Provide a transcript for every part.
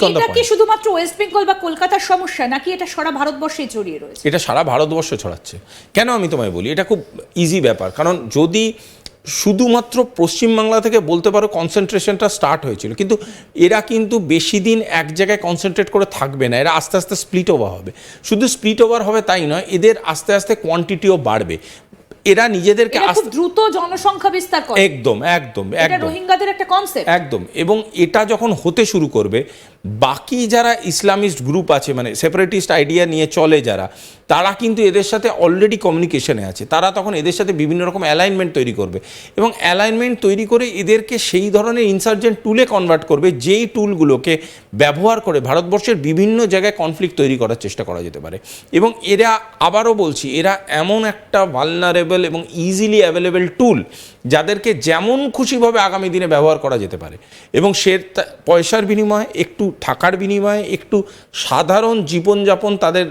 এটা কি শুধুমাত্র ওয়েস্ট বেঙ্গল বা কলকাতার সমস্যা নাকি এটা সারা ভারতবর্ষে জড়িয়ে রয়েছে? এটা সারা ভারতবর্ষ ছড়াচ্ছে। কেন আমি তোমায় বলি এটা খুব ইজি ব্যাপার। কারণ যদি শুধুমাত্র পশ্চিমবাংলা থেকে বলতে পারো কনসেন্ট্রেশনটা স্টার্ট হয়েছিল কিন্তু এরা কিন্তু বেশি দিন এক জায়গায় কনসেন্ট্রেট করে থাকবে না এরা আস্তে আস্তে স্প্লিট ওভার হবে। শুধু স্প্লিট ওভার হবে তাই নয় এদের আস্তে আস্তে কোয়ান্টিটিও বাড়বে। এরা নিজেদেরকে দ্রুত জনসংখ্যা বিস্তার করে। একদম একদম একদম। রোহিঙ্গাদের একটা কনসেপ্ট একদম এবং এটা যখন হতে শুরু করবে বাকি যারা ইসলামিস্ট গ্রুপ আছে মানে সেপারেটিস্ট আইডিয়া নিয়ে চলে যারা, তারা কিন্তু এদের সাথে অলরেডি কমিউনিকেশনে আছে। তারা তখন এদের সাথে বিভিন্ন রকম অ্যালাইনমেন্ট তৈরি করবে। এবং অ্যালাইনমেন্ট তৈরি করে এদেরকে সেই ধরনের ইনসার্জেন্ট টুলে কনভার্ট করবে, যেই টুলগুলোকে ব্যবহার করে ভারতবর্ষের বিভিন্ন জায়গায় কনফ্লিক্ট তৈরি করার চেষ্টা করা যেতে পারে। এবং এরা, আবারও বলছি, এরা এমন একটা ভালনারেবল এবং ইজিলি অ্যাভেলেবেল টুল যাদেরকে যেমন খুশিভাবে আগামী দিনে ব্যবহার করা যেতে পারে। এবং সে পয়সার বিনিময়ে, একটু থাকার বিনিময়ে, একটু সাধারণ জীবনযাপন তাদের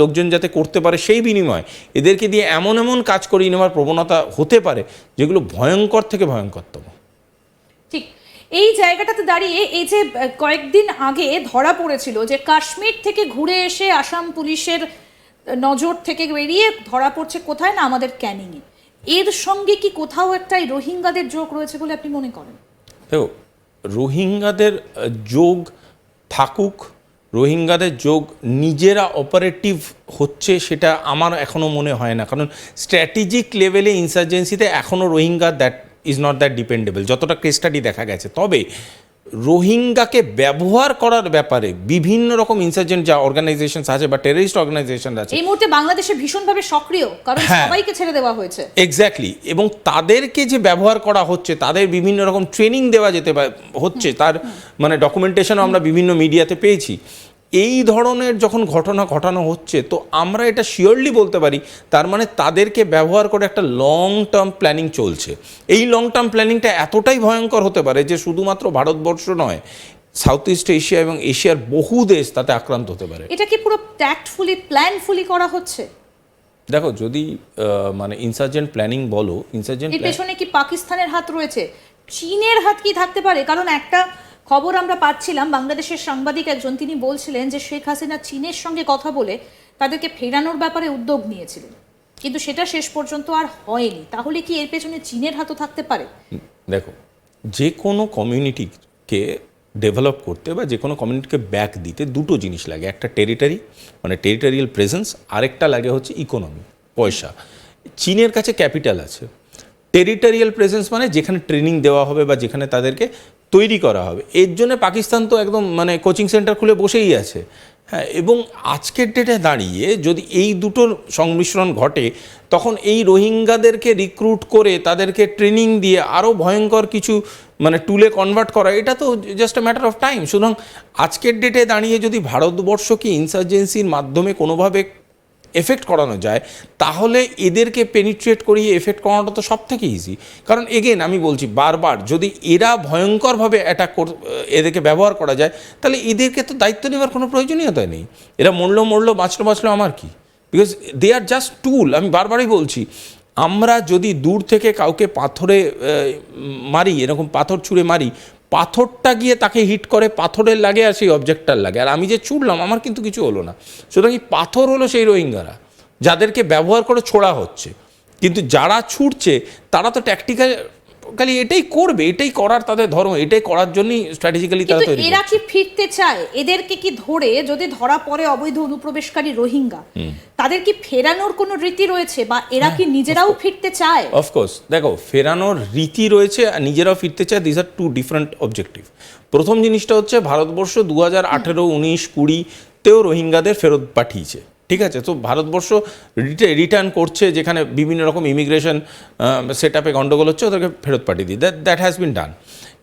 লোকজন যাতে করতে পারে সেই বিনিময়ে এদেরকে দিয়ে এমন এমন কাজ করিয়ে নেওয়ার প্রবণতা হতে পারে, যেগুলো ভয়ঙ্কর থেকে ভয়ঙ্করতম। ঠিক। এই জায়গাটাতে দাঁড়িয়ে এই যে কয়েকদিন আগে ধরা পড়েছিল যে কাশ্মীর থেকে ঘুরে এসে আসাম পুলিশের নজর থেকে বেরিয়ে ধরা পড়ছে কোথায় না আমাদের ক্যানিংয়ে। এর সঙ্গে কি কোথাও একটা এই রোহিঙ্গাদের যোগ রয়েছে বলে আপনি মনে করেন? দেখো, রোহিঙ্গাদের যোগ থাকুক, রোহিঙ্গাদের যোগ নিজেরা অপারেটিভ হচ্ছে সেটা আমার এখনও মনে হয় না। কারণ স্ট্র্যাটেজিক লেভেলে ইনসার্জেন্সিতে এখনও Rohingya that is not that dependable যতটা কেস স্টাডি দেখা গেছে। তবে রোহিঙ্গাকে ব্যবহার করার ব্যাপারে বিভিন্ন রকম ইনসার্জেন্ট যা অর্গানাইজেশন আছে বা টেরিস্ট অর্গানাইজেশন আছে। এই মুহূর্তে বাংলাদেশে ভীষণভাবে সক্রিয় কারণ হ্যাঁ। সবাইকে ছেড়ে দেওয়া হয়েছে। এক্স্যাক্টলি এবং তাদেরকে যে ব্যবহার করা হচ্ছে তাদের বিভিন্ন রকম ট্রেনিং দেওয়া যেতে হচ্ছে তার মানে ডকুমেন্টেশনও আমরা বিভিন্ন মিডিয়াতে পেয়েছি। এই ধরনের যখন ঘটনা ঘটানো হচ্ছে তো আমরা এটা শিওরলি বলতে পারি তার মানে তাদেরকে ব্যবহার করে একটা লং টার্ম প্ল্যানিং চলছে। এই লং টার্ম প্ল্যানিংটা এতটাই ভয়ঙ্কর হতে পারে যে শুধুমাত্র ভারতবর্ষ নয় সাউথ ইস্ট এশিয়া এবং এশিয়ার বহু দেশ তাতে আক্রান্ত হতে পারে। এটা কি পুরো ট্যাক্টফুলি প্ল্যানফুলি করা হচ্ছে? দেখো যদি মানে ইনসার্জেন্ট প্ল্যানিং বলো ইনসার্জেন্ট এর পেছনে কি পাকিস্তানের হাত রয়েছে? চীনের হাত কি থাকতে পারে? কারণ একটা খবর আমরা পাচ্ছিলাম, বাংলাদেশের সাংবাদিক একজন, তিনি বলছিলেন যে শেখ হাসিনা চীনের সঙ্গে কথা বলে তাদেরকে ফেরানোর ব্যাপারে উদ্যোগ নিয়েছিলেন। কিন্তু সেটা শেষ পর্যন্ত আর হয়নি। তাহলে কি এর পেছনে চীনের হাতও থাকতে পারে? দেখো, যে কোনো কমিউনিটিকে ডেভেলপ করতে বা যে কোনো কমিউনিটিকে ব্যাক দিতে দুটো জিনিস লাগে। একটা টেরিটারি মানে টেরিটারিয়াল প্রেজেন্স, আরেকটা লাগে হচ্ছে ইকোনমি, পয়সা। চীনের কাছে ক্যাপিটাল আছে। টেরিটারিয়াল প্রেজেন্স মানে যেখানে ট্রেনিং দেওয়া হবে বা যেখানে তাদেরকে তৈরি করা হবে। এর জন্য পাকিস্তান তো একদম মানে কোচিং সেন্টার খুলে বসেই আছে। হ্যাঁ এবং আজকের ডেটে দাঁড়িয়ে যদি এই দুটোর সংমিশ্রণ ঘটে, তখন এই রোহিঙ্গাদেরকে রিক্রুট করে তাদেরকে ট্রেনিং দিয়ে আরও ভয়ঙ্কর কিছু মানে টুলে কনভার্ট করা, এটা তো just a matter of time সুতরাং আজকের ডেটে দাঁড়িয়ে যদি ভারতবর্ষকে ইনসার্জেন্সির মাধ্যমে কোনোভাবে এফেক্ট করানো যায়, তাহলে এদেরকে পেনিট্রেট করিয়ে এফেক্ট করানোটা তো সব থেকে ইজি কারণ এগেন আমি বলছি বারবার, যদি এরা ভয়ঙ্করভাবে অ্যাটাক এদেরকে ব্যবহার করা যায়, তাহলে এদেরকে তো দায়িত্ব নেওয়ার কোনো প্রয়োজনীয়তা নেই। এরা মরলো মরলো, বাঁচলো বাঁচলো, আমার কি? বিকজ দে আর জাস্ট টুল আমি বারবারই বলছি, আমরা যদি দূর থেকে কাউকে পাথরে মারি, এরকম পাথর ছুঁড়ে মারি পাথরটা গিয়ে তাকে হিট করে, পাথরের লাগে আর সেই অবজেক্টটার লাগে। আর আমি যে ছুটলাম আমার কিন্তু কিছু হলো না। সুতরাং এই পাথর হলো সেই রোহিঙ্গারা, যাদেরকে ব্যবহার করে ছোড়া হচ্ছে। কিন্তু যারা ছুটছে তারা তো ট্যাকটিক্যালি এটাই করবে এটাই করার তাদের ধর্ম এটাই করার জন্যই স্ট্র্যাটেজিক্যালি তারা তৈরি এরা কি ফিরতে চায়? এদেরকে কি ধরে যদি ধরা পড়ে অবৈধ অনুপ্রবেশকারী রোহিঙ্গা তাদের কি ফেরানোর কোনো রীতি রয়েছে বা এরা কি নিজেরাও ফিরতে চায়? অফকোর্স দেখো ফেরানোর রীতি রয়েছে আর নিজেরাও ফিরতে চায় this are two different objective প্রথম জিনিসটা হচ্ছে ভারতবর্ষ দু হাজার আঠেরো উনিশ কুড়িতেও রোহিঙ্গাদের ফেরত পাঠিয়েছে। ঠিক আছে? তো ভারতবর্ষ রিটার্ন করছে যেখানে বিভিন্ন রকম ইমিগ্রেশন সেট আপে গণ্ডগোল হচ্ছে, ওদেরকে ফেরত পাঠিয়ে দিই। That that has been done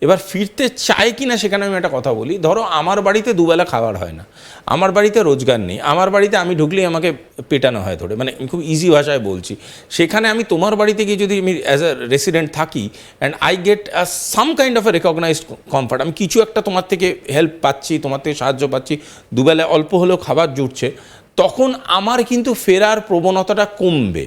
এবার ফিরতে চায় কি না সেখানে আমি একটা কথা বলি। ধরো আমার বাড়িতে দুবেলা খাবার হয় না। আমার বাড়িতে রোজগার নেই। আমার বাড়িতে আমি ঢুকলেই আমাকে পেটানো হয় ধরে। মানে খুব ইজি ভাষায় বলছি। সেখানে আমি তোমার বাড়িতে গিয়ে যদি আমি অ্যাজ আ রেসিডেন্ট থাকি and I get some kind of a recognized comfort আমি কিছু একটা তোমার থেকে হেল্প পাচ্ছি, তোমার থেকে সাহায্য পাচ্ছি। দুবেলা অল্প হলেও খাবার জুটছে। তখন আমার কিন্তু ফেরার প্রবণতাটা কমবে।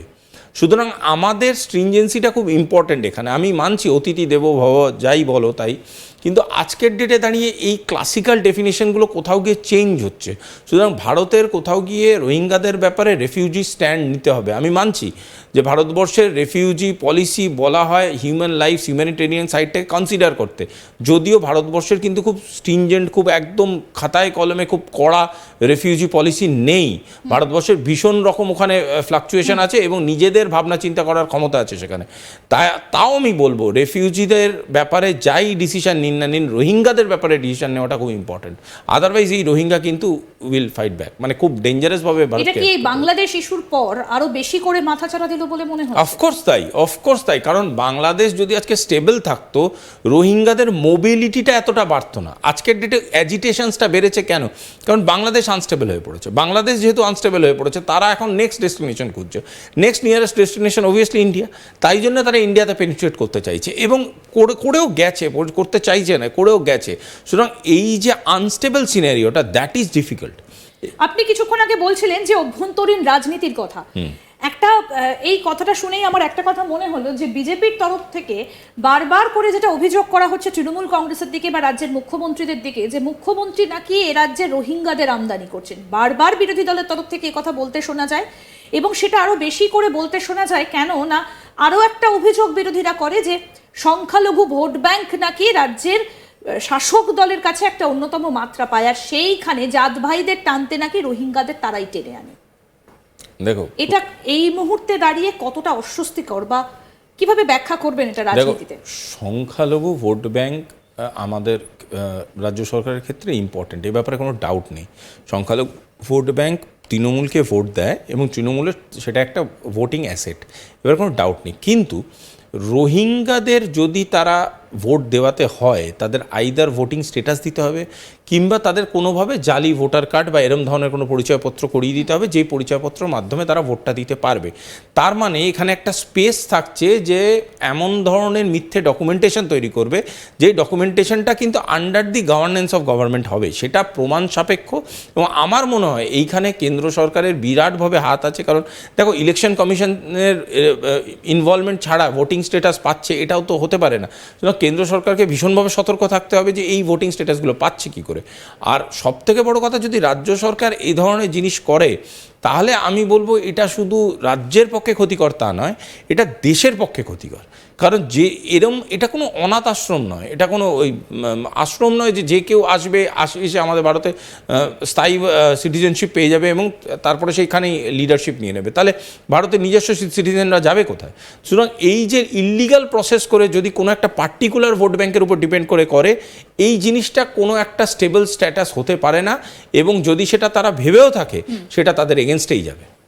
সুতরাং আমাদের স্ট্রিনজেন্সিটা খুব ইম্পর্ট্যান্ট এখানে। আমি মানছি, অতিথি দেব, ভব, যাই বলো তাই। কিন্তু আজকের ডেটে দাঁড়িয়ে এই ক্লাসিক্যাল ডেফিনেশনগুলো কোথাও গিয়ে চেঞ্জ হচ্ছে। সুতরাং ভারতের কোথাও গিয়ে রোহিঙ্গাদের ব্যাপারে রেফিউজি স্ট্যান্ড নিতে হবে। আমি মানছি যে ভারতবর্ষের রেফিউজি পলিসি বলা হয় হিউম্যান লাইফ হিউম্যানিটেরিয়ান সাইডটাকে কনসিডার করতে। যদিও ভারতবর্ষের কিন্তু খুব স্টিনজেন্ট খুব একদম খাতায় কলমে খুব কড়া রেফিউজি পলিসি নেই। ভারতবর্ষের ভীষণ রকম ওখানে ফ্লাকচুয়েশন আছে এবং নিজেদের ভাবনা চিন্তা করার ক্ষমতা আছে সেখানে। তা, তাও আমি বলব রেফিউজিদের ব্যাপারে যাই ডিসিশন নিন না নিন রোহিঙ্গাদের ব্যাপারে ডিসিশন নেওয়াটা খুব ইম্পর্টেন্ট আদারওয়াইজ এই রোহিঙ্গা কিন্তু উইল ফাইট ব্যাক মানে খুব ডেঞ্জারাসভাবে এটা কি এই বাংলাদেশ ইস্যুর পর আরও বেশি করে মাথাচাড়া দিল বলে মনে হয় অফকোর্স তাই অফকোর্স তাই। কারণ বাংলাদেশ যদি আজকে স্টেবল থাকতো রোহিঙ্গাদের মোবিলিটিটা এতটা বাড়তো না। আজকের ডেটে অ্যাজিটেশনসটা বেড়েছে কেন? কারণ বাংলাদেশ আনস্টেবল হয়ে পড়েছে। বাংলাদেশ যেহেতু আনস্টেবল হয়ে পড়েছে তারা এখন নেক্সট ডেস্টিনেশন খুঁজছে। Next nearest destination obviously India তাই জন্য তারা ইন্ডিয়াতে পেনিট্রেট করতে চাইছে। এবং করে করেও গেছে করতে চাইছে না করেও গেছে। সুতরাং এই যে আনস্টেবল সিনারিওটা দ্যাট ইজ ডিফিকাল্ট আপনি কিছুক্ষণ আগে বলছিলেন যে অভ্যন্তরীণ রাজনীতির কথা। একটা এই কথাটা শুনেই আমার একটা কথা মনে হলো যে বিজেপির তরফ থেকে বারবার করে যেটা অভিযোগ করা হচ্ছে তৃণমূল কংগ্রেসের দিকে বা রাজ্যের মুখ্যমন্ত্রীদের দিকে যে মুখ্যমন্ত্রী নাকি এ রাজ্যে রোহিঙ্গাদের আমদানি করছেন। বারবার বিরোধী দলের তরফ থেকে এই কথা বলতে শোনা যায় এবং সেটা আরও বেশি করে বলতে শোনা যায় কেন না আরও একটা অভিযোগ বিরোধীরা করে যে সংখ্যালঘু ভোট ব্যাংক নাকি রাজ্যের শাসক দলের কাছে একটা অন্যতম মাত্রা পায় আর সেইখানে জাত ভাইদের টানতে নাকি রোহিঙ্গাদের তারাই টেনে আনে? দেখো। এটা এই মুহূর্তে দাঁড়িয়ে কতটা অস্বস্তিকর বা কীভাবে ব্যাখ্যা করবেন এটা রাজনীতিতে? সংখ্যালঘু ভোট ব্যাংক আমাদের রাজ্য সরকারের ক্ষেত্রে ইম্পর্টেন্ট এ ব্যাপারে কোনো ডাউট নেই। সংখ্যালঘু ভোট ব্যাংক তৃণমূলকে ভোট দেয় এবং তৃণমূলের সেটা একটা ভোটিং অ্যাসেট এবার কোনো ডাউট নেই। কিন্তু রোহিঙ্গাদের যদি তারা ভোট দেওয়াতে হয় তাদের আইদার ভোটিং স্টেটাস দিতে হবে কিংবা তাদের কোনোভাবে জালি ভোটার কার্ড বা এরম ধরনের কোনো পরিচয়পত্র করিয়ে দিতে হবে যেই পরিচয়পত্রের মাধ্যমে তারা ভোটটা দিতে পারবে। তার মানে এখানে একটা স্পেস থাকছে যে এমন ধরনের মিথ্যে ডকুমেন্টেশন তৈরি করবে যেই ডকুমেন্টেশনটা কিন্তু under the governance of government হবে। সেটা প্রমাণ সাপেক্ষ এবং আমার মনে হয় এইখানে কেন্দ্র সরকারের বিরাটভাবে হাত আছে। কারণ দেখো ইলেকশন কমিশনের ইনভলভমেন্ট ছাড়া ভোটিং স্ট্যাটাস পাচ্ছে, এটাও তো হতে পারে না। কেন্দ্র সরকারকে ভীষণভাবে সতর্ক থাকতে হবে যে এই ভোটিং স্ট্যাটাসগুলো পাচ্ছে কি করে। আর সব থেকে বড় কথা যদি রাজ্য সরকার এই ধরনের জিনিস করে তাহলে আমি বলব এটা শুধু রাজ্যের পক্ষে ক্ষতিকর তা নয় এটা দেশের পক্ষে ক্ষতিকর। কারণ যে এরম এটা কোনো অনাথ আশ্রম নয় এটা কোনো ওই আশ্রম নয় যে যে কেউ আসবে আসে এসে আমাদের ভারতে স্থায়ী সিটিজেনশিপ পেয়ে যাবে এবং তারপরে সেইখানেই লিডারশিপ নিয়ে নেবে। তাহলে ভারতের নিজস্ব সিটিজেনরা যাবে কোথায়? সুতরাং এই যে ইলিগাল প্রসেস করে যদি কোনো একটা পার্টিকুলার ভোট ব্যাংকের উপর ডিপেন্ড করে করে এই জিনিসটা কোনো একটা স্টেবল স্ট্যাটাস হতে পারে না এবং যদি সেটা তারা ভেবেও থাকে সেটা তাদের এগেনস্টেই যাবে।